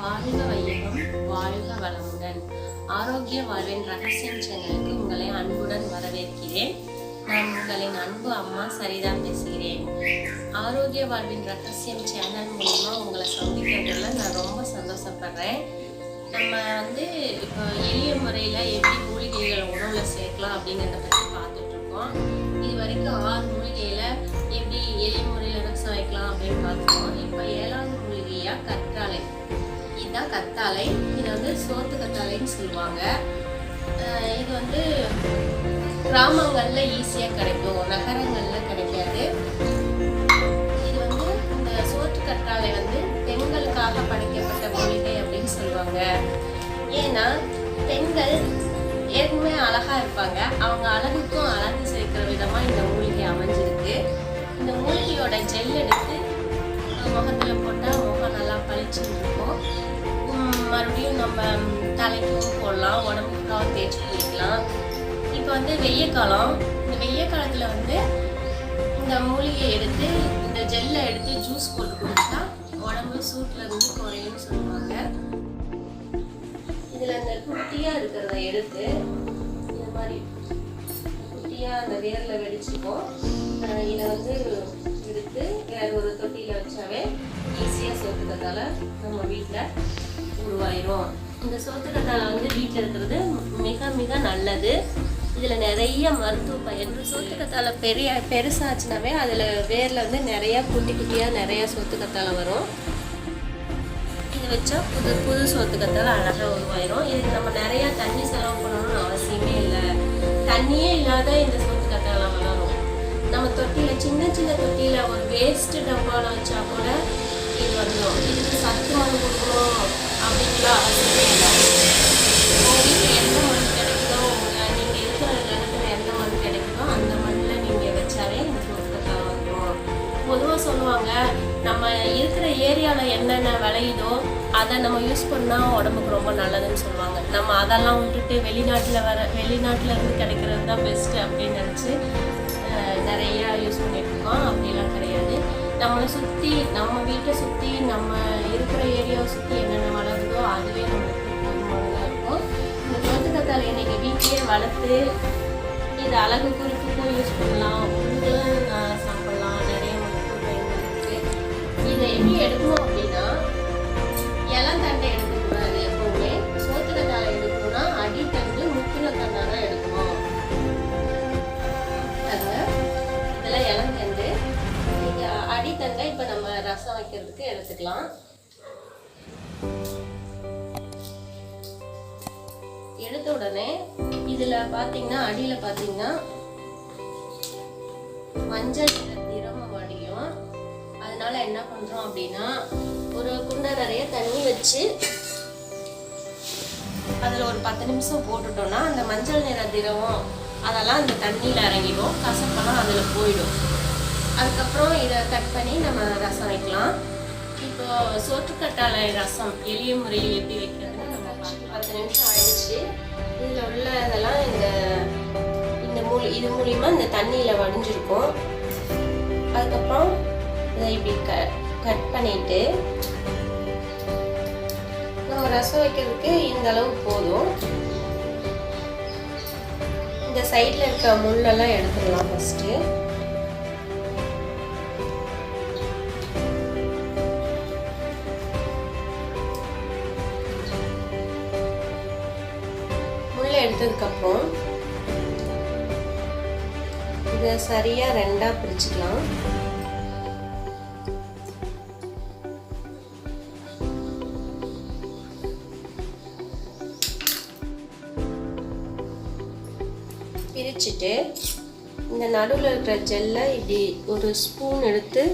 வாழ்க வையகம் வாழ்க வளமுடன். ஆரோக்கிய வாழ்வின் ரகசியம் சேனலுக்கு உங்களை அன்புடன் வரவேற்கிறேன். நான் உங்களின் அன்பு அம்மா சரிதா பேசுகிறேன். ஆரோக்கிய வாழ்வின் ரகசியம் சேனல் மூலமா உங்களை சந்திக்கிறதுல நான் ரொம்ப சந்தோஷப்படுறேன். நம்ம வந்து இப்போ எளிய முறையில் எப்படி மூலிகைகளை உணவுல சேர்க்கலாம் அப்படிங்கிறத பற்றி பார்த்துட்டு இருக்கோம். இது வரைக்கும் ஆறு மூலிகையில எப்படி எளிய முறையில் விவசாயிக்கலாம் அப்படின்னு பார்த்துருக்கோம். இப்போ ஏழாவது மூலிகையா கற்றாழை. இதுதான் கத்தாழை இது வந்து சோத்து கத்தாழைன்னு சொல்லுவாங்க. இது வந்து கிராமங்களில் ஈஸியாக கிடைக்கும் நகரங்களில் கிடைக்காது. இது வந்து இந்த சோற்று கற்றாழை வந்து பெண்களுக்காக படைக்கப்பட்ட மூலிகை அப்படின்னு சொல்லுவாங்க. ஏன்னா பெண்கள் ஏற்கனவே அழகா இருப்பாங்க. அவங்க அழகுக்கும் அழகு சேர்க்கிற விதமா இந்த மூலிகை அமைஞ்சிருக்கு. இந்த மூலிகையோட ஜெல் எடுத்து முகத்துல போட்டா பழிச்சுட்டு இருக்கும் மறுபடியும் நம்ம தலைக்கும் போடலாம் உடம்புக்காக தேய்ச்சி குளிக்கலாம். இப்போ வந்து வெய்ய காலம். இந்த வெய்ய காலத்தில் வந்து இந்த மூலிகையை எடுத்து இந்த ஜெல்லை எடுத்து ஜூஸ் போட்டு குடிச்சா உடம்பு சூட்டில் இருந்து குறையும்னு சொல்லுவாங்க. இதில் அந்த குட்டியாக இருக்கிறத எடுத்து இந்த மாதிரி குட்டியாக அந்த வேரில் வெடிச்சுப்போம். இதை வந்து எடுத்து வேற ஒரு தொட்டியில் வச்சாவே ஈஸியாக சோத்துக்கத்தால நம்ம வீட்டில் உருவாயிரும். இந்த சோத்துக்கத்தால வந்து வீட்டில் இருக்கிறது மிக மிக நல்லது. இதில் நிறைய மருத்துவ பயன் சோத்துக்கத்தால பெரிய பெருசாச்சுனாவே அதில் வேரில் வந்து நிறையா குட்டி குட்டியாக நிறையா சோத்துக்கத்தால வரும். இது வச்சா புது புது சோத்துக்கத்தால அழகாக உருவாயிரும். இதுக்கு நம்ம நிறையா தண்ணி செலவு பண்ணணும்னு அவசியமே இல்லை. தண்ணியே இல்லாத இந்த சின்ன சின்ன தொட்டியில ஒரு வேஸ்ட்டு டப்பாவில் வச்சா கூட இது வந்துடும் இதுக்கு சத்து மண் கொடுக்கணும் அப்படின்லாம் அவசியமே இல்லை. வீட்டில் எந்த மண் கிடைக்குதோ உங்க நீங்கள் இருக்கிற இடத்துல எந்த மண் கிடைக்குதோ அந்த மண்ணில் நீங்கள் வச்சாலே இந்த சோத்துக்கத்தால வந்துடும் பொதுவாக சொல்லுவாங்க நம்ம இருக்கிற ஏரியாவில் என்னென்ன விளையுதோ அதை நம்ம யூஸ் பண்ணால் உடம்புக்கு ரொம்ப நல்லதுன்னு சொல்லுவாங்க. நம்ம அதெல்லாம் விட்டுட்டு வெளிநாட்டில் வர வெளிநாட்டில் இருந்து கிடைக்கிறது தான் பெஸ்ட்டு அப்படின்னு நினச்சி நிறையா யூஸ் அப்படிலாம் கிடையாது. நம்மளை சுற்றி நம்ம வீட்டை சுற்றி நம்ம இருக்கிற ஏரியாவை சுற்றி என்னென்ன வளருதோ அதுவே நம்மளுக்கு போதுமானதாக இருக்கும். இந்த தோட்டக்கத்தால் இன்னைக்கு வீட்லேயே வளர்த்து இது அழகு குறிப்புக்கும் யூஸ் பண்ணலாம். உங்களும் சாப்பிடலாம். நிறைய மருத்துவ பயன்கள் இதை எப்படி எடுக்கணும் அப்படின்னு அளவுக்கு எடுத்துக்கலாம். எடுத்த உடனே இதுல பாத்தீங்கன்னா அடியில பாத்தீங்கன்னா மஞ்சள் திரமம் அடியும் அதனால என்ன பண்றோம் அப்படின்னா ஒரு குண்டை நிறைய தண்ணி வச்சு அதுல ஒரு பத்து நிமிஷம் போட்டுட்டோம்னா அந்த மஞ்சள் நிற திரவம் அதெல்லாம் அந்த தண்ணியில இறங்கிடும். கசப்பெல்லாம் அதுல போயிடும். அதுக்கப்புறம் இதை கட் பண்ணி நம்ம ரசம் வைக்கலாம். இப்போ ரசம் எளிய முறையில் எப்படி வைக்கிறதுன்னு நம்ம பார்க்கலாம். பத்து நிமிஷம் ஆயிடுச்சு. இதில் உள்ள இதெல்லாம் இந்த இந்த மூலி இது மூலியமா இந்த தண்ணியில் வடிஞ்சிருக்கும். அதுக்கப்புறம் இதை இப்படி க கட் பண்ணிட்டு நம்ம ரசம் வைக்கிறதுக்கு இந்த அளவு போதும். இந்த சைடில் இருக்க முள்ளெல்லாம் எடுத்துடலாம் ஃபஸ்ட்டு எடுத்ததுக்கப்புறம் இதை சரியாக ரெண்டாக பிரிச்சுக்கலாம். பிரிச்சுட்டு இந்த நடுவில் இருக்கிற ஜெல்லை இப்படி ஒரு ஸ்பூன் எடுத்து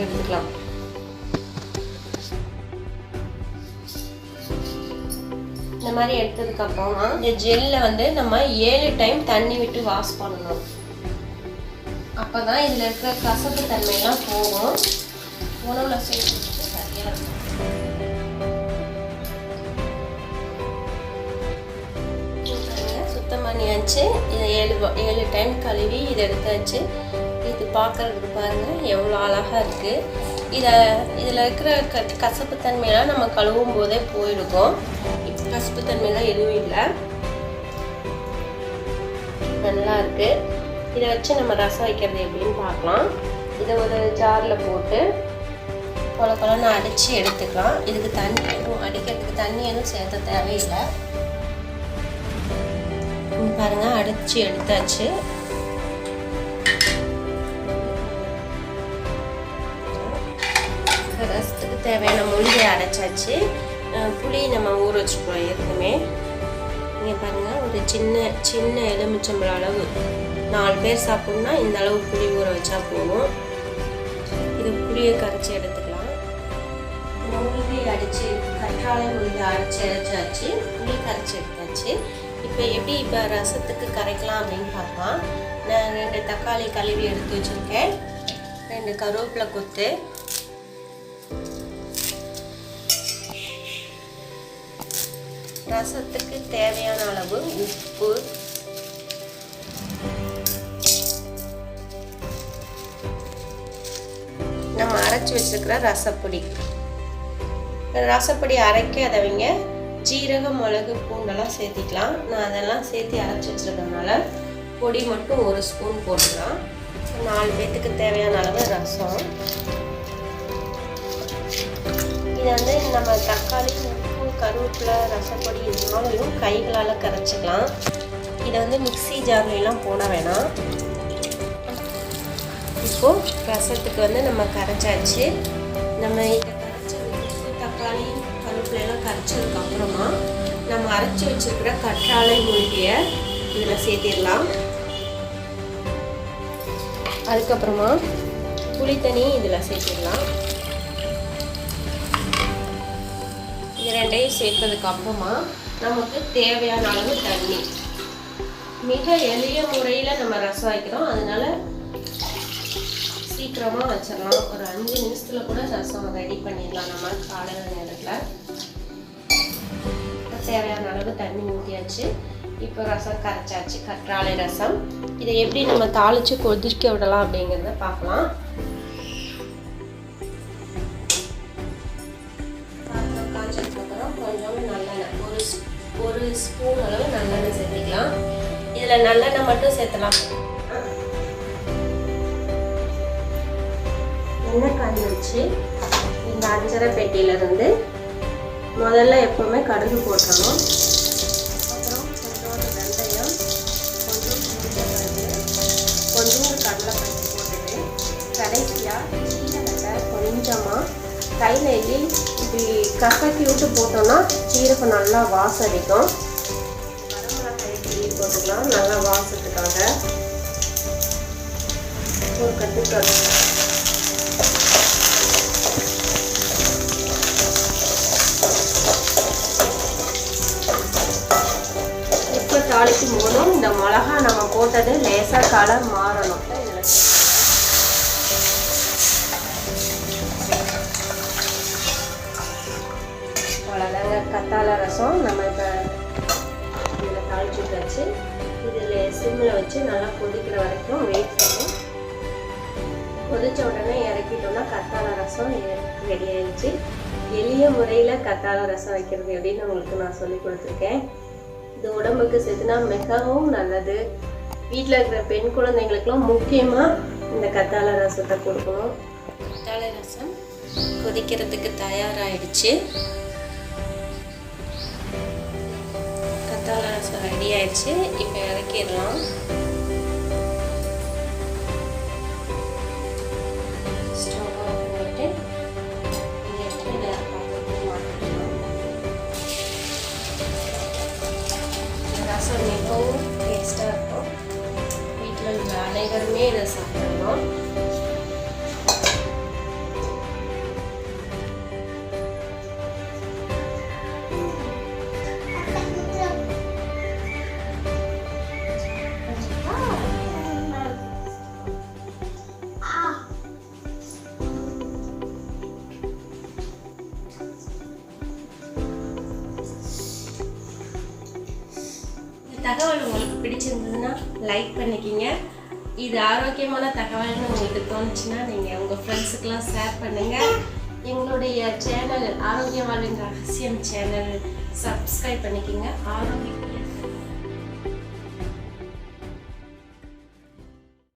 எடுத்துக்கலாம். மாதிரி எடுத்ததுக்கு அப்புறமா இந்த ஜெல்லை வந்து நம்ம ஏழு டைம் தண்ணி விட்டு வாஷ் பண்ணணும். அப்பதான் இதுல இருக்கிற கசப்பு தன்மையெல்லாம் போகும். உணவுல சேர்த்துட்டு சரியா இருக்கும். பாருங்க, சுத்தம் பண்ணியாச்சு. இதை ஏழு ஏழு டைம் கழுவி இதை எடுத்தாச்சு. இது பார்க்கறதுக்கு பாருங்க எவ்வளோ அழகா இருக்கு. இதை இதில் இருக்கிற க கசப்பு தன்மையெல்லாம் நம்ம கழுவும் போதே போயிடுக்கும் இப்போ கசப்பு எதுவும் இல்லை. நல்லா இருக்கு. இதை வச்சு நம்ம ரசம் வைக்கிறது எப்படின்னு பார்க்கலாம். இதை ஒரு ஜாரில் போட்டு கொல கொலன்னு அடித்து எடுத்துக்கலாம். இதுக்கு தண்ணி எதுவும் அடிக்கிறதுக்கு தண்ணி எதுவும் சேர்த்த தேவையில்லை. பாருங்கள் பாருங்க அடித்து எடுத்தாச்சு. ரசத்துக்கு தேவையான மொழியை அரைச்சாச்சு. புளி நம்ம ஊற வச்சுக்கலாம் ஏற்கனவே நீங்கள் பாருங்கள் ஒரு சின்ன சின்ன எலுமிச்சம்பழம் அளவு. நாலு பேர் சாப்பிட்ணுன்னா இந்த அளவு புளி ஊற வச்சா போதும். இது புளியை கரைச்சி எடுத்துக்கலாம். மூலிகை அடித்து கற்றாழை மூலிகை அரைச்சி அரைச்சாச்சு புளி கரைச்சி எடுத்தாச்சு. இப்போ எப்படி இப்போ ரசத்துக்கு கரைக்கலாம் அப்படின்னு பார்க்கலாம். நான் ரெண்டு தக்காளி கழுவி எடுத்து வச்சுருக்கேன். ரெண்டு கருவேப்பிலை கொத்து. ரசத்துக்கு தேவையான அளவு உப்பு. நம்ம அரைச்சி வச்சிருக்கிற ரசப்பொடி. ரசப்பொடி அரைக்காதவங்க ஜீரகம் மிளகு பூண்டெல்லாம் சேர்த்திக்கலாம். நான் அதெல்லாம் சேர்த்து அரைச்சி வச்சிருக்கறனால பொடி மட்டும் ஒரு ஸ்பூன் போட்டுக்கலாம். நாலு பேர்த்துக்கு தேவையான அளவு ரசம். இது வந்து நம்ம தக்காளி கருவேப்பிலை ரசப்பொடி இது கைகளால் கரைச்சிக்கலாம். இதை வந்து மிக்ஸி ஜார்லாம் போட வேணாம். இப்போது ரசத்துக்கு வந்து நம்ம கரைச்சாச்சு. நம்ம இதை கரைச்சி தக்காளி கருவேப்பிலாம் கரைச்சதுக்கப்புறமா நம்ம அரைச்சி வச்சிருக்கிற கற்றாழை மூலிகையை இதில் சேர்த்திடலாம். அதுக்கப்புறமா புளித்தண்ணி இதில் சேர்த்திடலாம். இரண்டையும் சேர்த்ததுக்கப்புறமா சேர்த்ததுக்கு அப்புறமா நமக்கு தேவையான அளவு தண்ணி. மிக எளிய முறையில் நம்ம ரசம் வைக்கிறோம். அதனால சீக்கிரமாக வச்சிடலாம். ஒரு அஞ்சு நிமிஷத்தில் கூட ரசம் ரெடி பண்ணிடலாம் நம்ம காலையில் நேரத்தில். தேவையான அளவு தண்ணி ஊற்றியாச்சு இப்போ ரசம் கரைச்சாச்சு. கற்றாழை ரசம். இதை எப்படி நம்ம தாளித்து கொதிக்க விடலாம் அப்படிங்கிறத பார்க்கலாம். ஒரு ஸ்பூன் அளவு நல்லெண்ணெய் சேர்த்துக்கலாம். இதில் நல்லெண்ணெய் மட்டும் சேர்த்தலாம். எண்ணெய் காய் வச்சு இந்த அஞ்சரை பெட்டியிலேருந்து முதல்ல எப்போவுமே கடுகு போட்டுறணும். அப்புறம் கொஞ்சோண்டு வெந்தயம் கொஞ்சம் கொஞ்சோண்டு கடலைப்பருப்பு போட்டுட்டு கடைசியாக சீரகத்தை கொஞ்சமாக கையில் எள்ளி இப்படி கசக்கி விட்டு போட்டோம்னா சீரகம் நல்லா வாசடிக்கும் வரமிளகாய் போட்டுக்கலாம் நல்லா வாசத்துக்காக ஒரு கட்டுக்காடு இப்போ தாளிக்கும் போதும் இந்த மிளகா நம்ம போட்டது லேசாக கலர் மாறணும். கத்தாழை ரசம் நம்ம இப்போ இதில் தாளிச்சு வச்சு இதில் சிம்மில் வச்சு நல்லா கொதிக்கிற வரைக்கும் வெயிட் பண்ணணும். கொதித்த உடனே இறக்கிட்டோம்னா கத்தாழை ரசம் ரெடி ஆயிடுச்சு. எளிய முறையில் கத்தாழை ரசம் வைக்கிறது எப்படின்னு உங்களுக்கு நான் சொல்லி கொடுத்துருக்கேன். இது உடம்புக்கு சேர்த்துனா மிகவும் நல்லது. வீட்டில் இருக்கிற பெண் குழந்தைங்களுக்கெல்லாம் முக்கியமாக இந்த கத்தாழை ரசத்தை கொடுக்கணும். கத்தாழை ரசம் கொதிக்கிறதுக்கு தயாராகிடுச்சு கத்தாழை ரெடி ஆயிடுச்சு. இப்போ இறக்கிடலாம். தகவல் உங்களுக்கு பிடிச்சிருந்ததுன்னா லைக் பண்ணிக்கிங்க. இது ஆரோக்கியமான தகவல்னு உங்களுக்கு தோணுச்சுன்னா நீங்கள் உங்கள் ஃப்ரெண்ட்ஸுக்கெலாம் ஷேர் பண்ணுங்கள் எங்களுடைய சேனல் ஆரோக்கிய வாழ்வின் ரகசியம் சேனல் சப்ஸ்கிரைப் பண்ணிக்கிங்க. ஆரோக்கிய